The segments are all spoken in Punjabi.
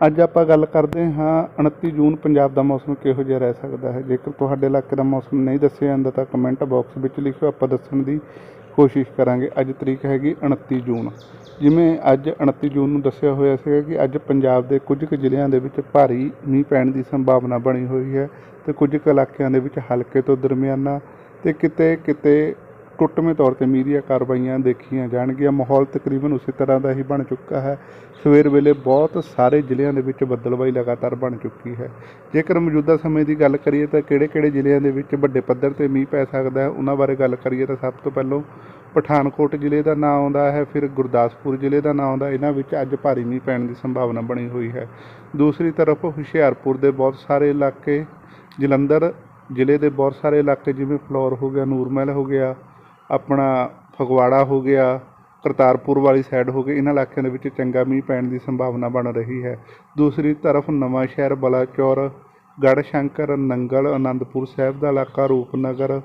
ਅੱਜ ਆਪਾਂ ਗੱਲ ਕਰਦੇ ਹਾਂ 29 ਜੂਨ ਪੰਜਾਬ ਦਾ ਮੌਸਮ ਕਿਹੋ ਜਿਹਾ ਰਹਿ ਸਕਦਾ ਹੈ। ਜੇਕਰ ਤੁਹਾਡੇ ਇਲਾਕੇ ਦਾ ਮੌਸਮ ਨਹੀਂ ਦੱਸਿਆ ਜਾਂਦਾ ਤਾਂ ਕਮੈਂਟ ਬਾਕਸ ਵਿੱਚ ਲਿਖਿਓ, ਆਪਾਂ ਦੱਸਣ ਦੀ ਕੋਸ਼ਿਸ਼ ਕਰਾਂਗੇ। ਅੱਜ ਤਰੀਕ ਹੈਗੀ 29 ਜੂਨ। ਜਿਵੇਂ ਅੱਜ 29 ਜੂਨ ਨੂੰ ਦੱਸਿਆ ਹੋਇਆ ਸੀਗਾ ਕਿ ਅੱਜ ਪੰਜਾਬ ਦੇ ਕੁਝ ਕੁ ਜ਼ਿਲ੍ਹਿਆਂ ਦੇ ਵਿੱਚ ਭਾਰੀ ਮੀਂਹ ਪੈਣ ਦੀ ਸੰਭਾਵਨਾ ਬਣੀ ਹੋਈ ਹੈ ਤੇ ਕੁਝ ਕੁ ਇਲਾਕਿਆਂ ਦੇ ਵਿੱਚ ਹਲਕੇ ਤੋਂ ਦਰਮਿਆਨਾ ਤੇ ਕਿਤੇ ਕਿਤੇ ਟੁੱਟਵੇਂ ਤੌਰ ਤੇ ਮੀਂਹ ਦੀਆਂ ਕਾਰਵਾਈਆਂ ਦੇਖੀਆਂ ਜਾਣਗੀਆਂ। ਮਾਹੌਲ ਤਕਰੀਬਨ ਉਸੇ ਤਰ੍ਹਾਂ ਦਾ ਹੀ ਬਣ ਚੁੱਕਾ ਹੈ। ਸਵੇਰ ਵੇਲੇ ਬਹੁਤ ਸਾਰੇ ਜ਼ਿਲ੍ਹਿਆਂ ਦੇ ਵਿੱਚ ਬੱਦਲਬਾਈ ਲਗਾਤਾਰ ਬਣ ਚੁੱਕੀ ਹੈ। ਜੇਕਰ ਮੌਜੂਦਾ ਸਮੇਂ ਦੀ ਗੱਲ ਕਰੀਏ ਤਾਂ ਕਿਹੜੇ-ਕਿਹੜੇ ਜ਼ਿਲ੍ਹਿਆਂ ਦੇ ਵਿੱਚ ਵੱਡੇ ਪੱਧਰ ਤੇ ਮੀਂਹ ਪੈ ਸਕਦਾ ਹੈ, ਉਹਨਾਂ ਬਾਰੇ ਗੱਲ ਕਰੀਏ ਤਾਂ ਸਭ ਤੋਂ ਪਹਿਲਾਂ ਪਠਾਨਕੋਟ ਜ਼ਿਲ੍ਹੇ ਦਾ ਨਾਂ ਆਉਂਦਾ ਹੈ, ਫਿਰ ਗੁਰਦਾਸਪੁਰ ਜ਼ਿਲ੍ਹੇ ਦਾ ਨਾਂ ਆਉਂਦਾ ਇਹਨਾਂ ਵਿੱਚ ਅੱਜ ਭਾਰੀ ਮੀਂਹ ਪੈਣ ਦੀ ਸੰਭਾਵਨਾ ਬਣੀ ਹੋਈ ਹੈ। ਦੂਸਰੀ ਤਰਫ ਹੁਸ਼ਿਆਰਪੁਰ ਦੇ ਬਹੁਤ ਸਾਰੇ ਇਲਾਕੇ, ਜਲੰਧਰ ਜ਼ਿਲ੍ਹੇ ਦੇ ਬਹੁਤ ਸਾਰੇ ਇਲਾਕੇ ਜਿਵੇਂ ਫਲੋਰ ਹੋ ਗਿਆ, ਨੂਰਮਹਿਲ ਹੋ ਗਿਆ ਆਪਣਾ ਫਗਵਾੜਾ ਹੋ ਗਿਆ, ਕਰਤਾਰਪੁਰ ਵਾਲੀ ਸਾਈਡ ਹੋ ਗਈ, ਇਹਨਾਂ ਇਲਾਕਿਆਂ ਦੇ ਵਿੱਚ ਚੰਗਾ ਮੀਂਹ ਪੈਣ ਦੀ ਸੰਭਾਵਨਾ ਬਣ ਰਹੀ ਹੈ। ਦੂਸਰੀ ਤਰਫ ਨਵਾਂ ਸ਼ਹਿਰ ਬਲਾਚੌਰ ਗੜ੍ਹ ਸ਼ੰਕਰ ਨੰਗਲ ਆਨੰਦਪੁਰ ਸਾਹਿਬ ਦਾ ਇਲਾਕਾ, ਰੂਪਨਗਰ,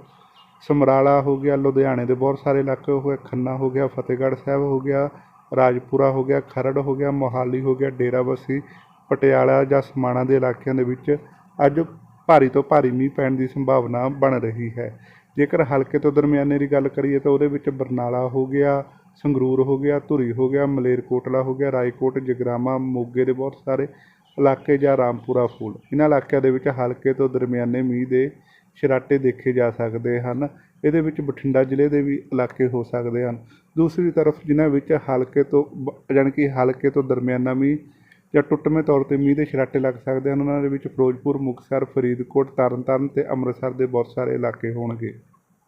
ਸਮਰਾਲਾ ਹੋ ਗਿਆ, ਲੁਧਿਆਣੇ ਦੇ ਬਹੁਤ ਸਾਰੇ ਇਲਾਕੇ ਹੋ ਗਏ, ਖੰਨਾ ਹੋ ਗਿਆ, ਫਤਿਹਗੜ੍ਹ ਸਾਹਿਬ ਹੋ ਗਿਆ, ਰਾਜਪੁਰਾ ਹੋ ਗਿਆ, ਖਰੜ ਹੋ ਗਿਆ, ਮੋਹਾਲੀ ਹੋ ਗਿਆ, ਡੇਰਾਬੱਸੀ, ਪਟਿਆਲਾ ਜਾਂ ਸਮਾਣਾ ਦੇ ਇਲਾਕਿਆਂ ਦੇ ਵਿੱਚ ਅੱਜ ਭਾਰੀ ਤੋਂ ਭਾਰੀ ਮੀਂਹ ਪੈਣ ਦੀ ਸੰਭਾਵਨਾ ਬਣ ਰਹੀ ਹੈ। ਜੇਕਰ ਹਲਕੇ ਤੋਂ ਦਰਮਿਆਨੇ ਦੀ ਗੱਲ ਕਰੀਏ ਤਾਂ ਉਹਦੇ ਵਿੱਚ ਬਰਨਾਲਾ ਹੋ ਗਿਆ, ਸੰਗਰੂਰ ਹੋ ਗਿਆ, ਧੁਰੀ ਹੋ ਗਿਆ, ਮਲੇਰਕੋਟਲਾ ਹੋ ਗਿਆ, ਰਾਏਕੋਟ, ਜਗਰਾਮਾ, ਮੋਗੇ ਦੇ ਬਹੁਤ ਸਾਰੇ ਇਲਾਕੇ ਜਾਂ ਰਾਮਪੁਰਾ ਫੂਲ। ਇਹਨਾਂ ਇਲਾਕਿਆਂ ਦੇ ਵਿੱਚ ਹਲਕੇ ਤੋਂ ਦਰਮਿਆਨੇ ਮੀਂਹ ਦੇ ਛਰਾਟੇ ਦੇਖੇ ਜਾ ਸਕਦੇ ਹਨ। ਇਹਦੇ ਵਿੱਚ ਬਠਿੰਡਾ ਜ਼ਿਲ੍ਹੇ ਦੇ ਵੀ ਇਲਾਕੇ ਹੋ ਸਕਦੇ ਹਨ। ਦੂਸਰੀ ਤਰਫ ਜਿਨ੍ਹਾਂ ਵਿੱਚ ਹਲਕੇ ਤੋਂ ਬ- ਜਾਣੀ ਕਿ ਹਲਕੇ ਤੋਂ ਦਰਮਿਆਨਾ ਮੀਂਹ ਜਾਂ ਟੁੱਟਵੇਂ ਤੌਰ ਤੇ ਮੀਂਹ ਦੇ ਛਰਾਟੇ ਲੱਗ ਸਕਦੇ ਹਨ। ਉਹਨਾਂ ਦੇ ਵਿੱਚ ਫਿਰੋਜ਼ਪੁਰ, ਮੁਕਤਸਰ, ਫਰੀਦਕੋਟ, ਤਰਨਤਾਰਨ ਤੇ ਅੰਮ੍ਰਿਤਸਰ ਦੇ ਬਹੁਤ ਸਾਰੇ ਇਲਾਕੇ ਹੋਣਗੇ।